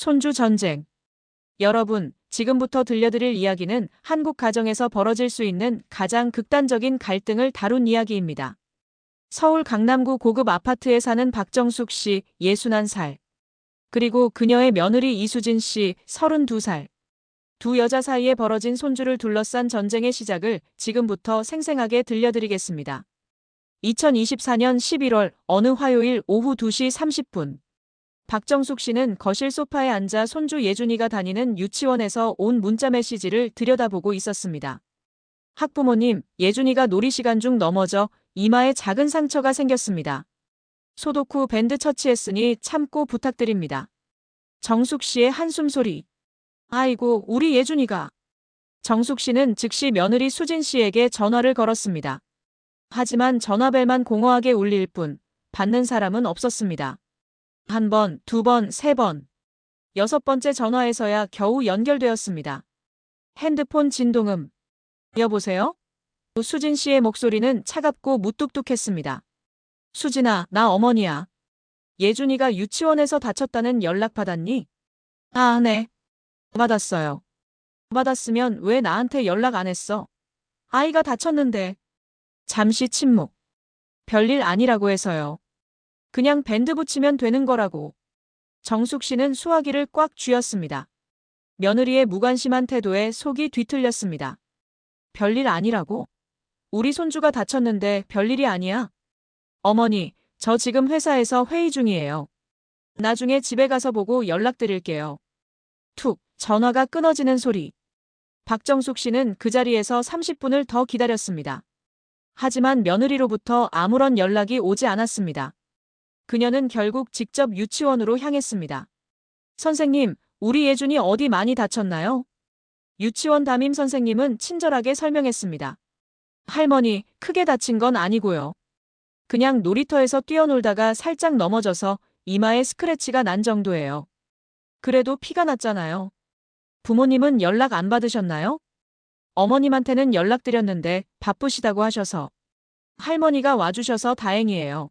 손주 전쟁. 여러분, 지금부터 들려드릴 이야기는 한국 가정에서 벌어질 수 있는 가장 극단적인 갈등을 다룬 이야기입니다. 서울 강남구 고급 아파트에 사는 박정숙 씨, 61살. 그리고 그녀의 며느리 이수진 씨, 32살. 두 여자 사이에 벌어진 손주를 둘러싼 전쟁의 시작을 지금부터 생생하게 들려드리겠습니다. 2024년 11월 어느 화요일 오후 2시 30분. 박정숙 씨는 거실 소파에 앉아 손주 예준이가 다니는 유치원에서 온 문자 메시지를 들여다보고 있었습니다. 학부모님, 예준이가 놀이 시간 중 넘어져 이마에 작은 상처가 생겼습니다. 소독 후 밴드 처치했으니 참고 부탁드립니다. 정숙 씨의 한숨 소리. 아이고, 우리 예준이가. 정숙 씨는 즉시 며느리 수진 씨에게 전화를 걸었습니다. 하지만 전화벨만 공허하게 울릴 뿐 받는 사람은 없었습니다. 한 번, 두 번, 세 번. 여섯 번째 전화에서야 겨우 연결되었습니다. 핸드폰 진동음. 여보세요? 수진 씨의 목소리는 차갑고 무뚝뚝했습니다. 수진아, 나 어머니야. 예준이가 유치원에서 다쳤다는 연락 받았니? 아, 네. 받았어요. 받았으면 왜 나한테 연락 안 했어? 아이가 다쳤는데. 잠시 침묵. 별일 아니라고 해서요. 그냥 밴드 붙이면 되는 거라고. 정숙 씨는 수화기를 꽉 쥐었습니다. 며느리의 무관심한 태도에 속이 뒤틀렸습니다. 별일 아니라고? 우리 손주가 다쳤는데 별일이 아니야. 어머니, 저 지금 회사에서 회의 중이에요. 나중에 집에 가서 보고 연락드릴게요. 툭, 전화가 끊어지는 소리. 박정숙 씨는 그 자리에서 30분을 더 기다렸습니다. 하지만 며느리로부터 아무런 연락이 오지 않았습니다. 그녀는 결국 직접 유치원으로 향했습니다. 선생님, 우리 예준이 어디 많이 다쳤나요? 유치원 담임 선생님은 친절하게 설명했습니다. 할머니, 크게 다친 건 아니고요. 그냥 놀이터에서 뛰어놀다가 살짝 넘어져서 이마에 스크래치가 난 정도예요. 그래도 피가 났잖아요. 부모님은 연락 안 받으셨나요? 어머님한테는 연락드렸는데 바쁘시다고 하셔서. 할머니가 와주셔서 다행이에요.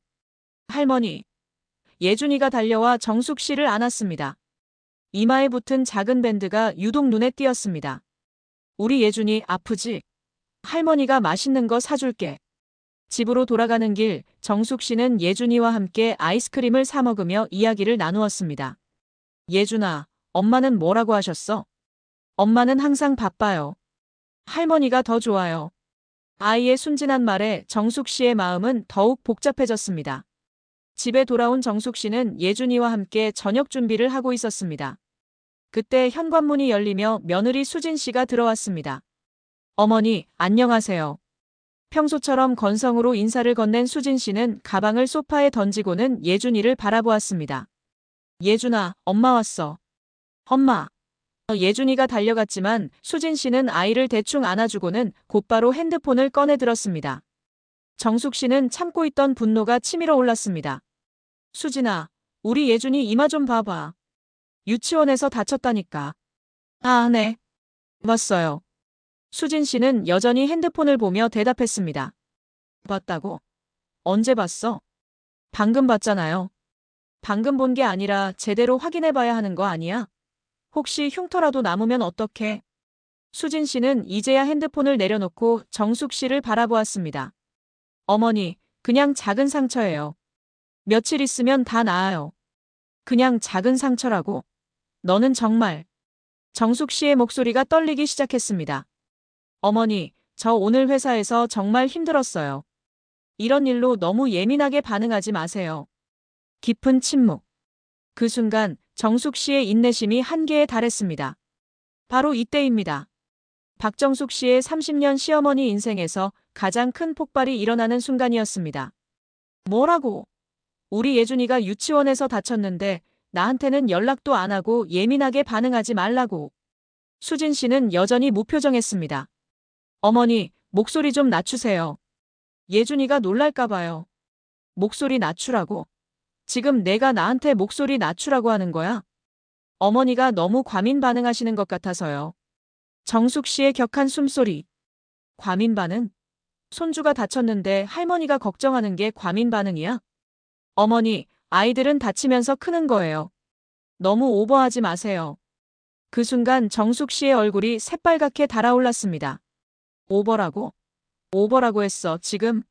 할머니. 예준이가 달려와 정숙 씨를 안았습니다. 이마에 붙은 작은 밴드가 유독 눈에 띄었습니다. 우리 예준이 아프지? 할머니가 맛있는 거 사줄게. 집으로 돌아가는 길, 정숙 씨는 예준이와 함께 아이스크림을 사 먹으며 이야기를 나누었습니다. 예준아, 엄마는 뭐라고 하셨어? 엄마는 항상 바빠요. 할머니가 더 좋아요. 아이의 순진한 말에 정숙 씨의 마음은 더욱 복잡해졌습니다. 집에 돌아온 정숙 씨는 예준이와 함께 저녁 준비를 하고 있었습니다. 그때 현관문이 열리며 며느리 수진 씨가 들어왔습니다. 어머니, 안녕하세요. 평소처럼 건성으로 인사를 건넨 수진 씨는 가방을 소파에 던지고는 예준이를 바라보았습니다. 예준아, 엄마 왔어. 엄마. 예준이가 달려갔지만 수진 씨는 아이를 대충 안아주고는 곧바로 핸드폰을 꺼내 들었습니다. 정숙 씨는 참고 있던 분노가 치밀어 올랐습니다. 수진아, 우리 예준이 이마 좀 봐봐. 유치원에서 다쳤다니까. 아, 네. 봤어요. 수진 씨는 여전히 핸드폰을 보며 대답했습니다. 봤다고? 언제 봤어? 방금 봤잖아요. 방금 본 게 아니라 제대로 확인해 봐야 하는 거 아니야? 혹시 흉터라도 남으면 어떡해? 수진 씨는 이제야 핸드폰을 내려놓고 정숙 씨를 바라보았습니다. 어머니, 그냥 작은 상처예요. 며칠 있으면 다 나아요. 그냥 작은 상처라고. 너는 정말. 정숙 씨의 목소리가 떨리기 시작했습니다. 어머니, 저 오늘 회사에서 정말 힘들었어요. 이런 일로 너무 예민하게 반응하지 마세요. 깊은 침묵. 그 순간 정숙 씨의 인내심이 한계에 달했습니다. 바로 이때입니다. 박정숙 씨의 30년 시어머니 인생에서 가장 큰 폭발이 일어나는 순간이었습니다. 뭐라고? 우리 예준이가 유치원에서 다쳤는데 나한테는 연락도 안 하고 예민하게 반응하지 말라고. 수진 씨는 여전히 무표정했습니다. 어머니, 목소리 좀 낮추세요. 예준이가 놀랄까봐요. 목소리 낮추라고. 지금 내가 나한테 목소리 낮추라고 하는 거야? 어머니가 너무 과민 반응하시는 것 같아서요. 정숙 씨의 격한 숨소리. 과민 반응? 손주가 다쳤는데 할머니가 걱정하는 게 과민 반응이야? 어머니, 아이들은 다치면서 크는 거예요. 너무 오버하지 마세요. 그 순간 정숙 씨의 얼굴이 새빨갛게 달아올랐습니다. 오버라고? 오버라고 했어, 지금?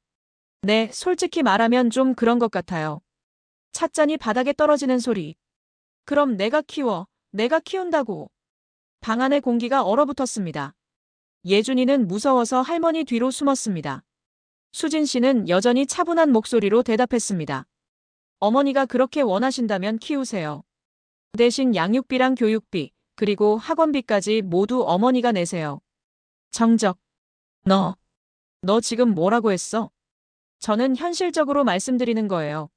네, 솔직히 말하면 좀 그런 것 같아요. 찻잔이 바닥에 떨어지는 소리. 그럼 내가 키워, 내가 키운다고. 방 안의 공기가 얼어붙었습니다. 예준이는 무서워서 할머니 뒤로 숨었습니다. 수진 씨는 여전히 차분한 목소리로 대답했습니다. 어머니가 그렇게 원하신다면 키우세요. 대신 양육비랑 교육비, 그리고 학원비까지 모두 어머니가 내세요. 정적. 너. 너 지금 뭐라고 했어? 저는 현실적으로 말씀드리는 거예요.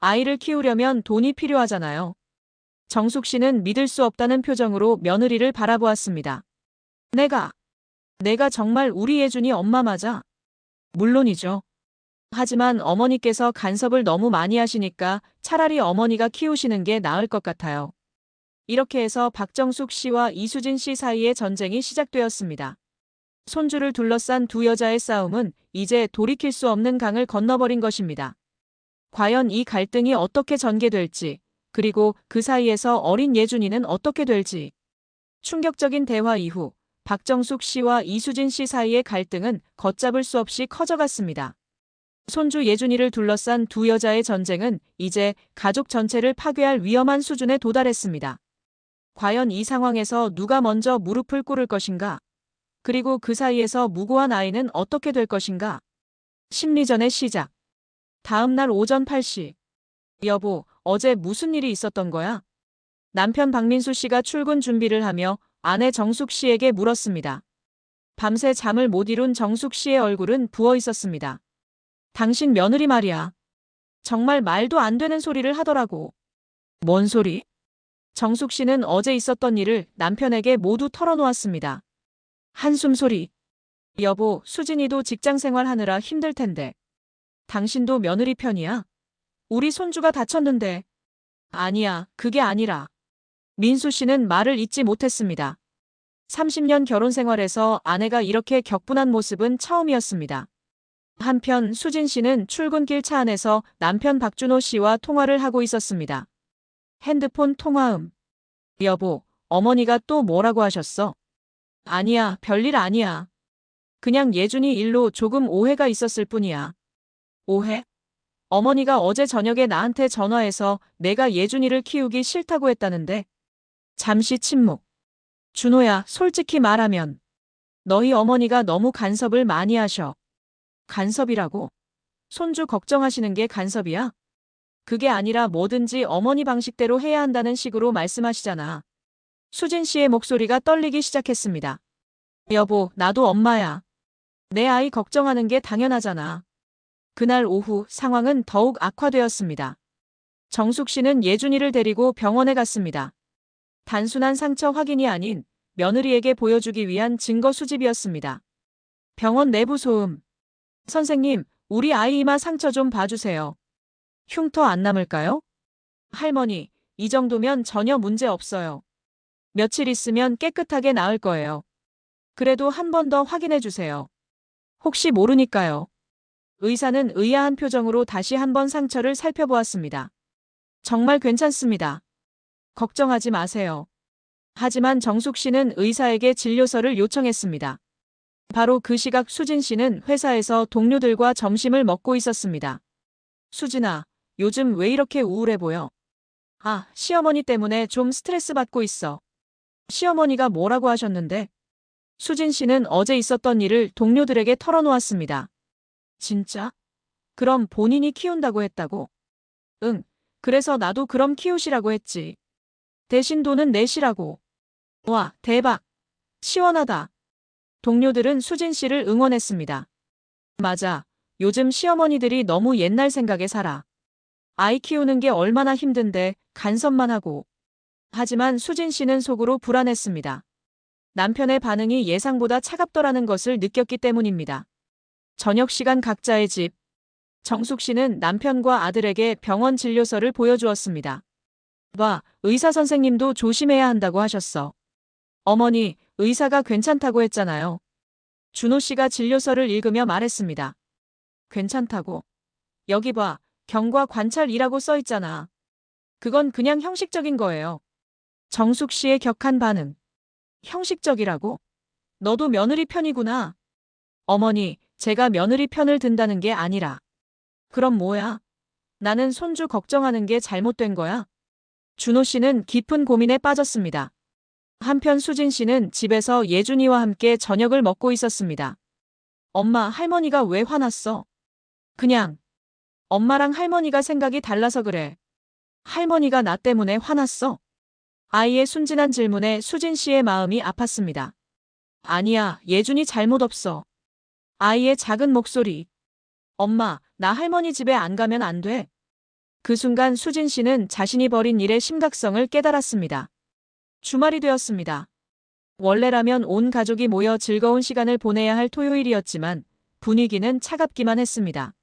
아이를 키우려면 돈이 필요하잖아요. 정숙 씨는 믿을 수 없다는 표정으로 며느리를 바라보았습니다. 내가, 내가 정말 우리 예준이 엄마 맞아? 물론이죠. 하지만 어머니께서 간섭을 너무 많이 하시니까 차라리 어머니가 키우시는 게 나을 것 같아요. 이렇게 해서 박정숙 씨와 이수진 씨 사이의 전쟁이 시작되었습니다. 손주를 둘러싼 두 여자의 싸움은 이제 돌이킬 수 없는 강을 건너버린 것입니다. 과연 이 갈등이 어떻게 전개될지, 그리고 그 사이에서 어린 예준이는 어떻게 될지. 충격적인 대화 이후 박정숙 씨와 이수진 씨 사이의 갈등은 걷잡을 수 없이 커져갔습니다. 손주 예준이를 둘러싼 두 여자의 전쟁은 이제 가족 전체를 파괴할 위험한 수준에 도달했습니다. 과연 이 상황에서 누가 먼저 무릎을 꿇을 것인가? 그리고 그 사이에서 무고한 아이는 어떻게 될 것인가? 심리전의 시작. 다음 날 오전 8시. 여보, 어제 무슨 일이 있었던 거야? 남편 박민수 씨가 출근 준비를 하며 아내 정숙 씨에게 물었습니다. 밤새 잠을 못 이룬 정숙 씨의 얼굴은 부어 있었습니다. 당신 며느리 말이야. 정말 말도 안 되는 소리를 하더라고. 뭔 소리? 정숙 씨는 어제 있었던 일을 남편에게 모두 털어놓았습니다. 한숨 소리. 여보, 수진이도 직장 생활하느라 힘들 텐데. 당신도 며느리 편이야? 우리 손주가 다쳤는데. 아니야, 그게 아니라. 민수 씨는 말을 잇지 못했습니다. 30년 결혼 생활에서 아내가 이렇게 격분한 모습은 처음이었습니다. 한편 수진 씨는 출근길 차 안에서 남편 박준호 씨와 통화를 하고 있었습니다. 핸드폰 통화음. 여보, 어머니가 또 뭐라고 하셨어? 아니야, 별일 아니야. 그냥 예준이 일로 조금 오해가 있었을 뿐이야. 오해? 어머니가 어제 저녁에 나한테 전화해서 내가 예준이를 키우기 싫다고 했다는데. 잠시 침묵. 준호야, 솔직히 말하면. 너희 어머니가 너무 간섭을 많이 하셔. 간섭이라고? 손주 걱정하시는 게 간섭이야? 그게 아니라 뭐든지 어머니 방식대로 해야 한다는 식으로 말씀하시잖아. 수진 씨의 목소리가 떨리기 시작했습니다. 여보, 나도 엄마야. 내 아이 걱정하는 게 당연하잖아. 그날 오후 상황은 더욱 악화되었습니다. 정숙 씨는 예준이를 데리고 병원에 갔습니다. 단순한 상처 확인이 아닌 며느리에게 보여주기 위한 증거 수집이었습니다. 병원 내부 소음. 선생님, 우리 아이 이마 상처 좀 봐주세요. 흉터 안 남을까요? 할머니, 이 정도면 전혀 문제 없어요. 며칠 있으면 깨끗하게 나을 거예요. 그래도 한 번 더 확인해 주세요. 혹시 모르니까요. 의사는 의아한 표정으로 다시 한 번 상처를 살펴보았습니다. 정말 괜찮습니다. 걱정하지 마세요. 하지만 정숙 씨는 의사에게 진료서를 요청했습니다. 바로 그 시각 수진 씨는 회사에서 동료들과 점심을 먹고 있었습니다. 수진아, 요즘 왜 이렇게 우울해 보여? 아, 시어머니 때문에 좀 스트레스 받고 있어. 시어머니가 뭐라고 하셨는데? 수진 씨는 어제 있었던 일을 동료들에게 털어놓았습니다. 진짜? 그럼 본인이 키운다고 했다고? 응, 그래서 나도 그럼 키우시라고 했지. 대신 돈은 내시라고. 와, 대박. 시원하다. 동료들은 수진 씨를 응원했습니다. 맞아. 요즘 시어머니들이 너무 옛날 생각에 살아. 아이 키우는 게 얼마나 힘든데 간섭만 하고. 하지만 수진 씨는 속으로 불안했습니다. 남편의 반응이 예상보다 차갑더라는 것을 느꼈기 때문입니다. 저녁 시간 각자의 집. 정숙 씨는 남편과 아들에게 병원 진료서를 보여주었습니다. 봐, 의사 선생님도 조심해야 한다고 하셨어. 어머니, 의사가 괜찮다고 했잖아요. 준호 씨가 진료서를 읽으며 말했습니다. 괜찮다고. 여기 봐, 경과 관찰이라고 써 있잖아. 그건 그냥 형식적인 거예요. 정숙 씨의 격한 반응. 형식적이라고? 너도 며느리 편이구나. 어머니, 제가 며느리 편을 든다는 게 아니라. 그럼 뭐야? 나는 손주 걱정하는 게 잘못된 거야? 준호 씨는 깊은 고민에 빠졌습니다. 한편 수진 씨는 집에서 예준이와 함께 저녁을 먹고 있었습니다. 엄마, 할머니가 왜 화났어? 그냥. 엄마랑 할머니가 생각이 달라서 그래. 할머니가 나 때문에 화났어? 아이의 순진한 질문에 수진 씨의 마음이 아팠습니다. 아니야, 예준이 잘못 없어. 아이의 작은 목소리. 엄마, 나 할머니 집에 안 가면 안 돼. 그 순간 수진 씨는 자신이 벌인 일의 심각성을 깨달았습니다. 주말이 되었습니다. 원래라면 온 가족이 모여 즐거운 시간을 보내야 할 토요일이었지만 분위기는 차갑기만 했습니다.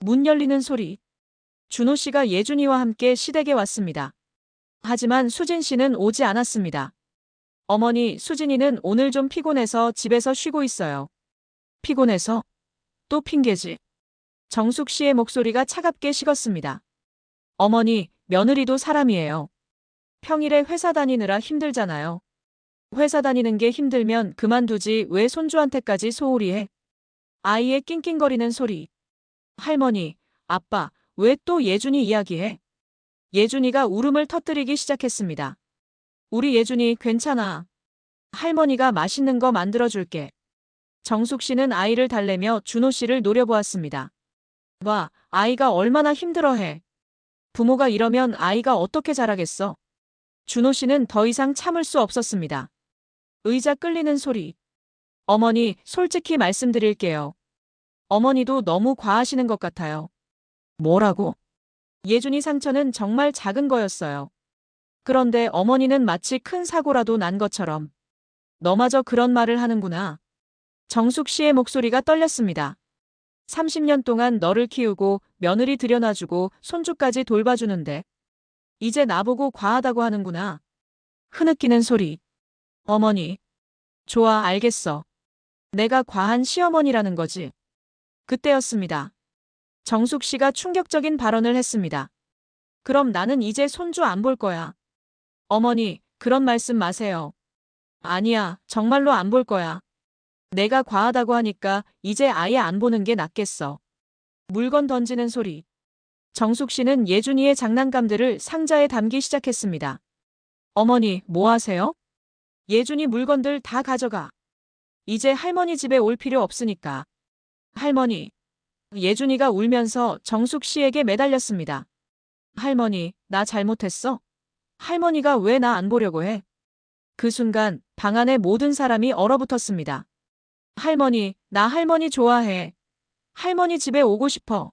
문 열리는 소리. 준호 씨가 예준이와 함께 시댁에 왔습니다. 하지만 수진 씨는 오지 않았습니다. 어머니, 수진이는 오늘 좀 피곤해서 집에서 쉬고 있어요. 피곤해서? 또 핑계지. 정숙 씨의 목소리가 차갑게 식었습니다. 어머니, 며느리도 사람이에요. 평일에 회사 다니느라 힘들잖아요. 회사 다니는 게 힘들면 그만두지 왜 손주한테까지 소홀히 해? 아이의 낑낑거리는 소리. 할머니, 아빠, 왜 또 예준이 이야기해? 예준이가 울음을 터뜨리기 시작했습니다. 우리 예준이 괜찮아. 할머니가 맛있는 거 만들어줄게. 정숙 씨는 아이를 달래며 준호 씨를 노려보았습니다. 봐, 아이가 얼마나 힘들어해. 부모가 이러면 아이가 어떻게 자라겠어? 준호 씨는 더 이상 참을 수 없었습니다. 의자 끌리는 소리. 어머니, 솔직히 말씀드릴게요. 어머니도 너무 과하시는 것 같아요. 뭐라고? 예준이 상처는 정말 작은 거였어요. 그런데 어머니는 마치 큰 사고라도 난 것처럼. 너마저 그런 말을 하는구나. 정숙 씨의 목소리가 떨렸습니다. 30년 동안 너를 키우고 며느리 들여놔주고 손주까지 돌봐주는데 이제 나보고 과하다고 하는구나. 흐느끼는 소리. 어머니. 좋아, 알겠어. 내가 과한 시어머니라는 거지. 그때였습니다. 정숙 씨가 충격적인 발언을 했습니다. 그럼 나는 이제 손주 안 볼 거야. 어머니, 그런 말씀 마세요. 아니야, 정말로 안 볼 거야. 내가 과하다고 하니까 이제 아예 안 보는 게 낫겠어. 물건 던지는 소리. 정숙 씨는 예준이의 장난감들을 상자에 담기 시작했습니다. 어머니, 뭐 하세요? 예준이 물건들 다 가져가. 이제 할머니 집에 올 필요 없으니까. 할머니. 예준이가 울면서 정숙 씨에게 매달렸습니다. 할머니, 나 잘못했어? 할머니가 왜 나 안 보려고 해? 그 순간 방 안에 모든 사람이 얼어붙었습니다. 할머니, 나 할머니 좋아해. 할머니 집에 오고 싶어.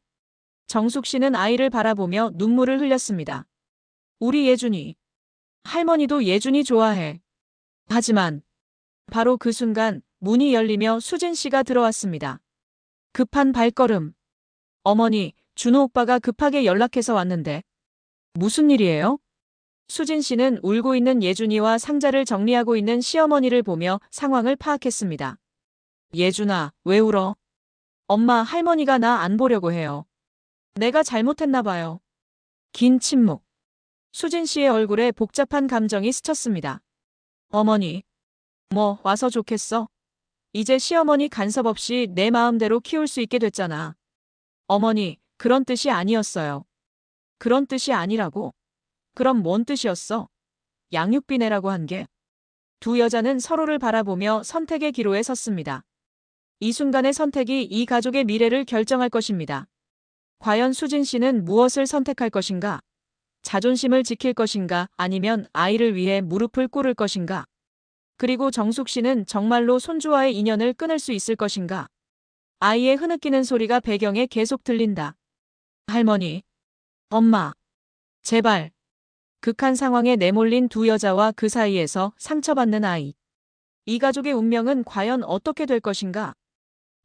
정숙 씨는 아이를 바라보며 눈물을 흘렸습니다. 우리 예준이. 할머니도 예준이 좋아해. 하지만 바로 그 순간 문이 열리며 수진 씨가 들어왔습니다. 급한 발걸음. 어머니, 준호 오빠가 급하게 연락해서 왔는데. 무슨 일이에요? 수진 씨는 울고 있는 예준이와 상자를 정리하고 있는 시어머니를 보며 상황을 파악했습니다. 예준아, 왜 울어? 엄마, 할머니가 나 안 보려고 해요. 내가 잘못했나 봐요. 긴 침묵. 수진 씨의 얼굴에 복잡한 감정이 스쳤습니다. 어머니. 뭐, 와서 좋겠어. 이제 시어머니 간섭 없이 내 마음대로 키울 수 있게 됐잖아. 어머니, 그런 뜻이 아니었어요. 그런 뜻이 아니라고? 그럼 뭔 뜻이었어? 양육비 내라고 한 게. 두 여자는 서로를 바라보며 선택의 기로에 섰습니다. 이 순간의 선택이 이 가족의 미래를 결정할 것입니다. 과연 수진 씨는 무엇을 선택할 것인가? 자존심을 지킬 것인가 아니면 아이를 위해 무릎을 꿇을 것인가? 그리고 정숙 씨는 정말로 손주와의 인연을 끊을 수 있을 것인가? 아이의 흐느끼는 소리가 배경에 계속 들린다. 할머니. 엄마. 제발. 극한 상황에 내몰린 두 여자와 그 사이에서 상처받는 아이. 이 가족의 운명은 과연 어떻게 될 것인가?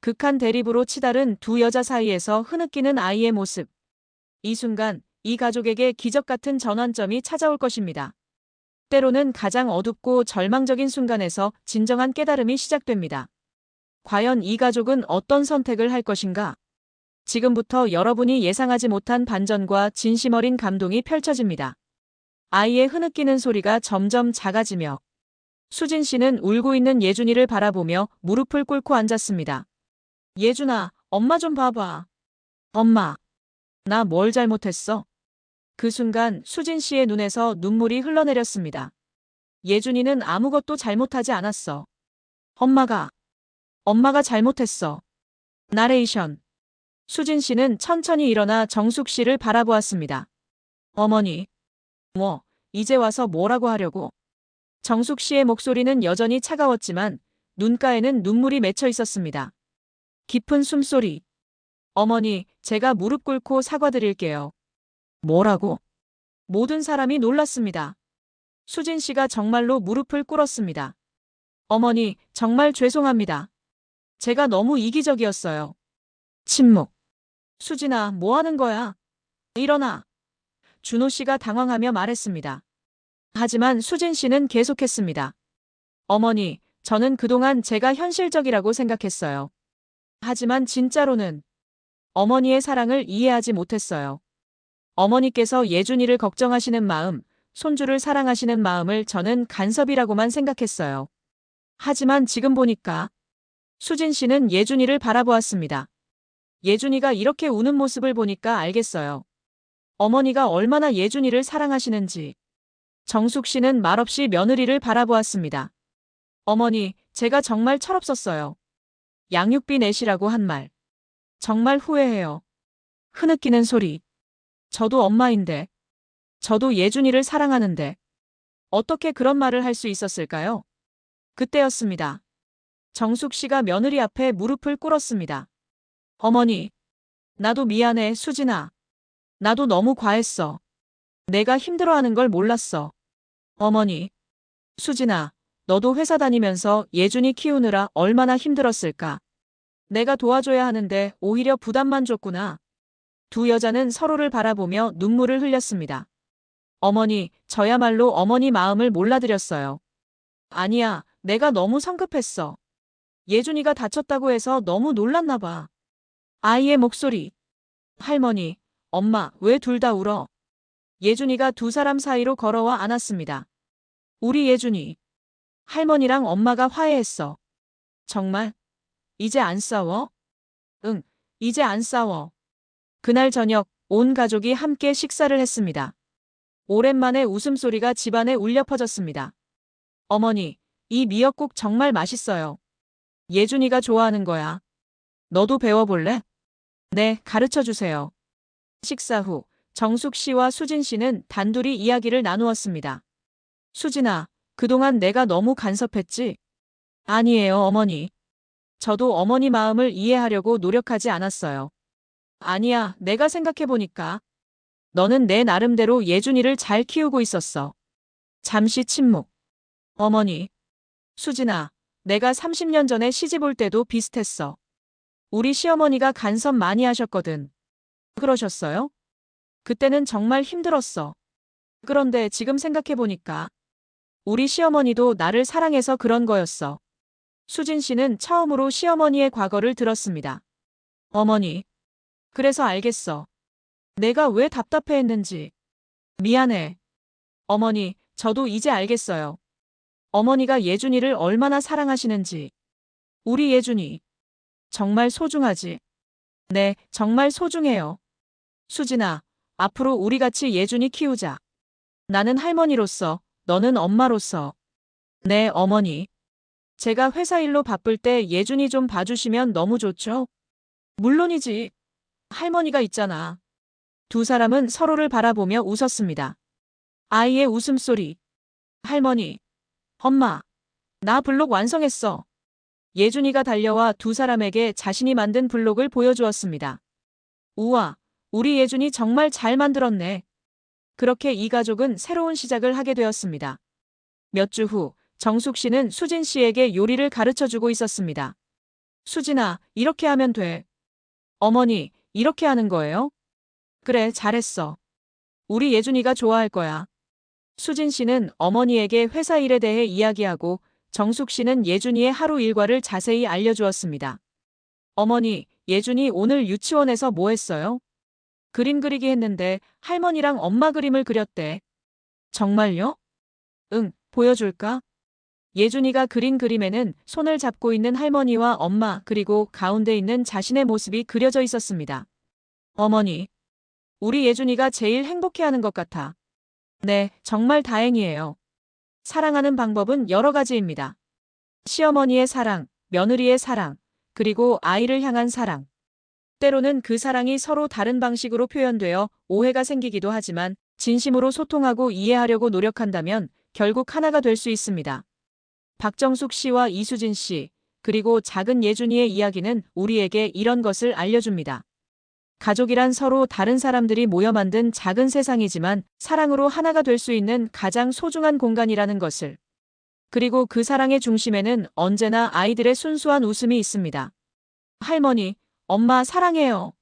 극한 대립으로 치달은 두 여자 사이에서 흐느끼는 아이의 모습. 이 순간 이 가족에게 기적 같은 전환점이 찾아올 것입니다. 때로는 가장 어둡고 절망적인 순간에서 진정한 깨달음이 시작됩니다. 과연 이 가족은 어떤 선택을 할 것인가? 지금부터 여러분이 예상하지 못한 반전과 진심 어린 감동이 펼쳐집니다. 아이의 흐느끼는 소리가 점점 작아지며 수진 씨는 울고 있는 예준이를 바라보며 무릎을 꿇고 앉았습니다. 예준아, 엄마 좀 봐봐. 엄마, 나 뭘 잘못했어? 그 순간 수진 씨의 눈에서 눈물이 흘러내렸습니다. 예준이는 아무것도 잘못하지 않았어. 엄마가, 엄마가 잘못했어. 나레이션. 수진 씨는 천천히 일어나 정숙 씨를 바라보았습니다. 어머니, 뭐, 이제 와서 뭐라고 하려고? 정숙 씨의 목소리는 여전히 차가웠지만 눈가에는 눈물이 맺혀 있었습니다. 깊은 숨소리. 어머니, 제가 무릎 꿇고 사과드릴게요. 뭐라고? 모든 사람이 놀랐습니다. 수진 씨가 정말로 무릎을 꿇었습니다. 어머니, 정말 죄송합니다. 제가 너무 이기적이었어요. 침묵. 수진아, 뭐 하는 거야? 일어나. 준호 씨가 당황하며 말했습니다. 하지만 수진 씨는 계속했습니다. 어머니, 저는 그동안 제가 현실적이라고 생각했어요. 하지만 진짜로는 어머니의 사랑을 이해하지 못했어요. 어머니께서 예준이를 걱정하시는 마음, 손주를 사랑하시는 마음을 저는 간섭이라고만 생각했어요. 하지만 지금 보니까 수진 씨는 예준이를 바라보았습니다. 예준이가 이렇게 우는 모습을 보니까 알겠어요. 어머니가 얼마나 예준이를 사랑하시는지. 정숙 씨는 말없이 며느리를 바라보았습니다. 어머니, 제가 정말 철없었어요. 양육비 내시라고 한 말. 정말 후회해요. 흐느끼는 소리. 저도 엄마인데. 저도 예준이를 사랑하는데. 어떻게 그런 말을 할 수 있었을까요? 그때였습니다. 정숙 씨가 며느리 앞에 무릎을 꿇었습니다. 어머니, 나도 미안해, 수진아. 나도 너무 과했어. 내가 힘들어하는 걸 몰랐어. 어머니, 수진아, 너도 회사 다니면서 예준이 키우느라 얼마나 힘들었을까. 내가 도와줘야 하는데 오히려 부담만 줬구나. 두 여자는 서로를 바라보며 눈물을 흘렸습니다. 어머니, 저야말로 어머니 마음을 몰라드렸어요. 아니야, 내가 너무 성급했어. 예준이가 다쳤다고 해서 너무 놀랐나 봐. 아이의 목소리. 할머니, 엄마, 왜 둘 다 울어? 예준이가 두 사람 사이로 걸어와 안았습니다. 우리 예준이. 할머니랑 엄마가 화해했어. 정말? 이제 안 싸워? 응, 이제 안 싸워. 그날 저녁 온 가족이 함께 식사를 했습니다. 오랜만에 웃음소리가 집안에 울려 퍼졌습니다. 어머니, 이 미역국 정말 맛있어요. 예준이가 좋아하는 거야. 너도 배워볼래? 네, 가르쳐 주세요. 식사 후 정숙 씨와 수진 씨는 단둘이 이야기를 나누었습니다. 수진아, 그동안 내가 너무 간섭했지? 아니에요, 어머니. 저도 어머니 마음을 이해하려고 노력하지 않았어요. 아니야, 내가 생각해보니까. 너는 내 나름대로 예준이를 잘 키우고 있었어. 잠시 침묵. 어머니. 수진아, 내가 30년 전에 시집 올 때도 비슷했어. 우리 시어머니가 간섭 많이 하셨거든. 그러셨어요? 그때는 정말 힘들었어. 그런데 지금 생각해보니까 우리 시어머니도 나를 사랑해서 그런 거였어. 수진 씨는 처음으로 시어머니의 과거를 들었습니다. 어머니. 그래서 알겠어. 내가 왜 답답해 했는지. 미안해. 어머니, 저도 이제 알겠어요. 어머니가 예준이를 얼마나 사랑하시는지. 우리 예준이. 정말 소중하지. 네, 정말 소중해요. 수진아, 앞으로 우리 같이 예준이 키우자. 나는 할머니로서, 너는 엄마로서. 네, 어머니. 제가 회사 일로 바쁠 때 예준이 좀 봐주시면 너무 좋죠? 물론이지. 할머니가 있잖아. 두 사람은 서로를 바라보며 웃었습니다. 아이의 웃음소리. 할머니. 엄마. 나 블록 완성했어. 예준이가 달려와 두 사람에게 자신이 만든 블록을 보여주었습니다. 우와, 우리 예준이 정말 잘 만들었네. 그렇게 이 가족은 새로운 시작을 하게 되었습니다. 몇 주 후, 정숙 씨는 수진 씨에게 요리를 가르쳐 주고 있었습니다. 수진아, 이렇게 하면 돼. 어머니, 이렇게 하는 거예요? 그래, 잘했어. 우리 예준이가 좋아할 거야. 수진 씨는 어머니에게 회사 일에 대해 이야기하고 정숙 씨는 예준이의 하루 일과를 자세히 알려주었습니다. 어머니, 예준이 오늘 유치원에서 뭐 했어요? 그림 그리기 했는데 할머니랑 엄마 그림을 그렸대. 정말요? 응, 보여줄까? 예준이가 그린 그림에는 손을 잡고 있는 할머니와 엄마 그리고 가운데 있는 자신의 모습이 그려져 있었습니다. 어머니, 우리 예준이가 제일 행복해하는 것 같아. 네, 정말 다행이에요. 사랑하는 방법은 여러 가지입니다. 시어머니의 사랑, 며느리의 사랑, 그리고 아이를 향한 사랑. 때로는 그 사랑이 서로 다른 방식으로 표현되어 오해가 생기기도 하지만 진심으로 소통하고 이해하려고 노력한다면 결국 하나가 될 수 있습니다. 박정숙 씨와 이수진 씨, 그리고 작은 예준이의 이야기는 우리에게 이런 것을 알려줍니다. 가족이란 서로 다른 사람들이 모여 만든 작은 세상이지만 사랑으로 하나가 될 수 있는 가장 소중한 공간이라는 것을. 그리고 그 사랑의 중심에는 언제나 아이들의 순수한 웃음이 있습니다. 할머니, 엄마 사랑해요.